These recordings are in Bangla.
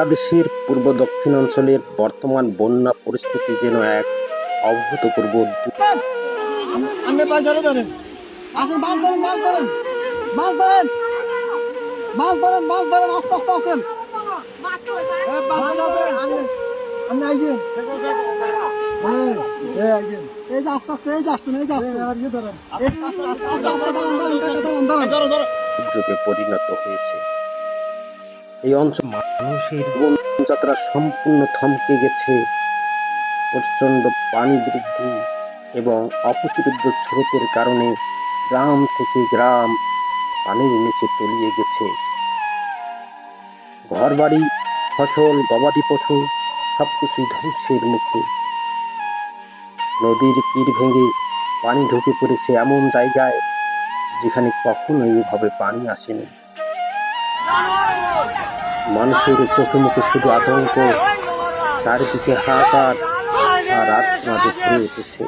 বাংলাদেশের পূর্ব দক্ষিণ অঞ্চলের বর্তমান বন্যা পরিস্থিতি যেন এক অভূতপূর্ব পরিণত হয়েছে। এই অঞ্চল মানুষের জীবনযাত্রা সম্পূর্ণ থমকে গেছে। প্রচণ্ড পানি বৃদ্ধি এবং অপ্রতিরোধ স্রোতের কারণে গ্রাম থেকে গ্রাম পানির নিচে তলিয়ে গেছে। ঘরবাড়ি, ফসল, গবাদি পশু সবকিছুই ধ্বংসের মুখে। নদীর তীর ভেঙে পানি ঢুকে পড়েছে এমন জায়গায় যেখানে কখনো এইভাবে পানি আসেনি। মানুষের চোখে মুখে শুধু আতঙ্ক, চারিদিকে হাহাকার আর আর্তনাদে ভরে উঠেছে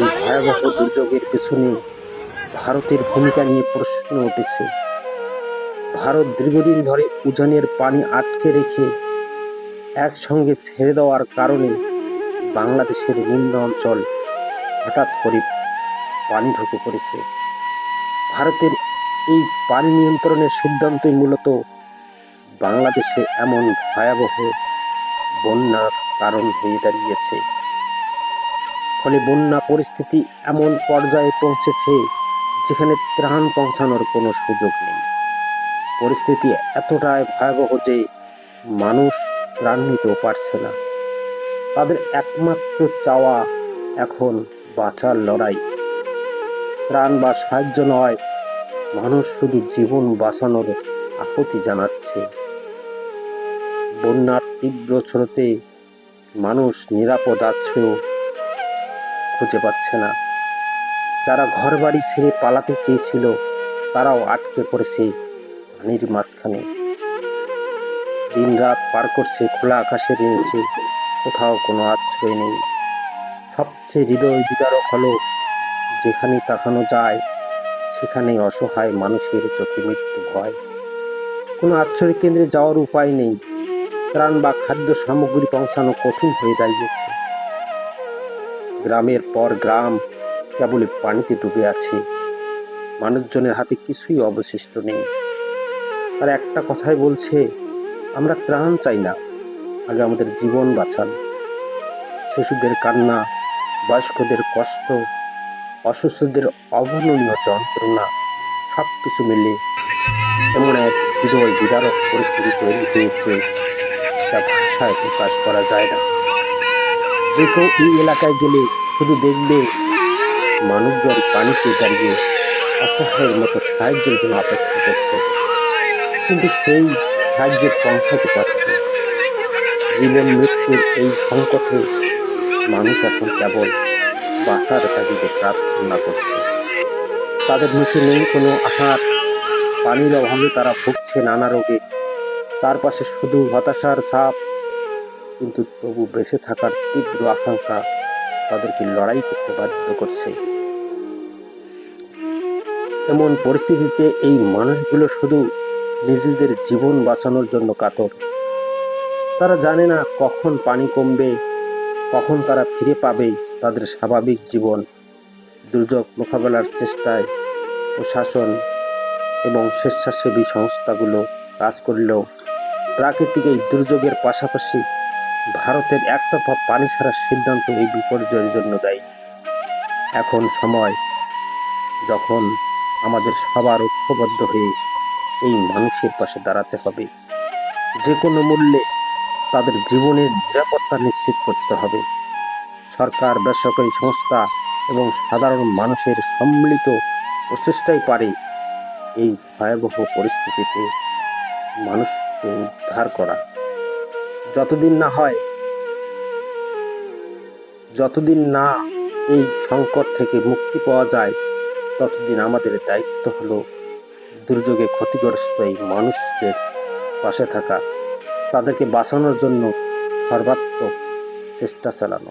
এই ভয়াবহ দুর্যোগের পেছনে ভারতের ভূমিকা নিয়ে প্রশ্ন উঠেছে। ভারত দীর্ঘদিন ধরে উজানের পানি আটকে রেখে একসঙ্গে ছেড়ে দেওয়ার কারণে বাংলাদেশের নিম্ন অঞ্চল হঠাৎ করে পানি ঢুকে পড়েছে। ভারতের এই পানি নিয়ন্ত্রণের সিদ্ধান্তই মূলত বাংলাদেশে এমন ভয়াবহ বন্যার কারণ হয়ে দাঁড়িয়েছে। ফলে বন্যা পরিস্থিতি এমন পর্যায়ে পৌঁছেছে যেখানে ত্রাণ পৌঁছানোর কোনো সুযোগ নেই। পরিস্থিতি এতটাই ভয়াবহ যে মানুষ ত্রাণ নিতেও পারছে না। তাদের একমাত্র চাওয়া এখন বাঁচার লড়াই। ত্রাণ বা সাহায্য নয় মানুষ শুধু জীবন বাঁচানোর আকুতি জানাচ্ছে। বন্যার তীব্র স্রোতে মানুষ নিরাপদ আশ্রয় খুঁজে পাচ্ছে না। যারা ঘর বাড়ি ছেড়ে পালাতে চেয়েছিল, তারাও আটকে পড়েছে পানির মাঝখানে। দিনরাত পার করছে খোলা আকাশের নিচে, কোথাও কোনো আশ্রয় নেই। সবচেয়ে হৃদয় বিদারক হলো যেখানে তাকানো যায় সেখানেই অসহায় মানুষের চোখে মৃত্যু হয়। কোনো আশ্রয় কেন্দ্রে যাওয়ার উপায় নেই। ত্রাণ বা খাদ্য সামগ্রী পৌঁছানো কঠিন হয়ে দাঁড়িয়েছে। গ্রামের পর গ্রাম কেবল পানিতে ডুবে আছে। মানুষজনের হাতে কিছুই অবশিষ্ট নেই। আর একটা কথাই বলছে, আমরা ত্রাণ চাই না, আগে আমাদের জীবন বাঁচান। শিশুদের কান্না, বয়স্কদের কষ্ট অসুস্থদের অবর্ণনীয় যন্ত্রণা সব কিছু মিলে এমন এক হৃদয় বিদারক পরিস্থিতি তৈরি হয়েছে যা ভাষায় প্রকাশ করা যায় না যে কেউ এই এলাকায় গেলে শুধু দেখবে মানুষজন পানিতে দাঁড়িয়ে অসহায়ের মতো সাহায্যের জন্য অপেক্ষা করছে কিন্তু সেই সাহায্যে পৌঁছাতে পারছে। জীবন মৃত্যুর এই সংকটে মানুষ এখন কেবল বাঁচার তাগিদে প্রার্থনা করছে। তাদের মুখে নেই কোনো আহার পানির অভাবে তারা ভুগছে নানা রোগে। চারপাশে শুধু হতাশার ছাপ। কিন্তু তবু বেঁচে থাকার তীব্র আকাঙ্ক্ষা তাদেরকে লড়াই করতে বাধ্য করছে। এমন পরিস্থিতিতে এই মানুষগুলো শুধু নিজেদের জীবন বাঁচানোর জন্য কাতর। তারা জানে না কখন পানি কমবে, কখন তারা ফিরে পাবে। তাদের স্বাভাবিক জীবন, দুর্যোগ মোকাবেলার চেষ্টায় প্রশাসন এবং স্বেচ্ছাসেবী সংস্থাগুলো কাজ করলেও প্রাকৃতিক এই দুর্যোগের পাশাপাশি ভারতের একতরফা পানি ছাড়ার সিদ্ধান্ত এই বিপর্যয়ের জন্য দেয়। এখন সময় যখন আমাদের সবার ঐক্যবদ্ধ হয়ে এই মানুষের পাশে দাঁড়াতে হবে। যে কোনো মূল্যে তাদের জীবনের নিরাপত্তা নিশ্চিত করতে হবে। সরকার, বেসরকারি সংস্থা এবং সাধারণ মানুষের সম্মিলিত প্রচেষ্টাই পারে এই ভয়াবহ পরিস্থিতিতে মানুষকে উদ্ধার করা। যতদিন না হয়, যতদিন না এই সংকট থেকে মুক্তি পাওয়া যায়, ততদিন আমাদের দায়িত্ব হলো দুর্যোগে ক্ষতিগ্রস্ত এই মানুষদের পাশে থাকা, তাদেরকে বাঁচানোর জন্য সর্বাত্মক চেষ্টা চালানো।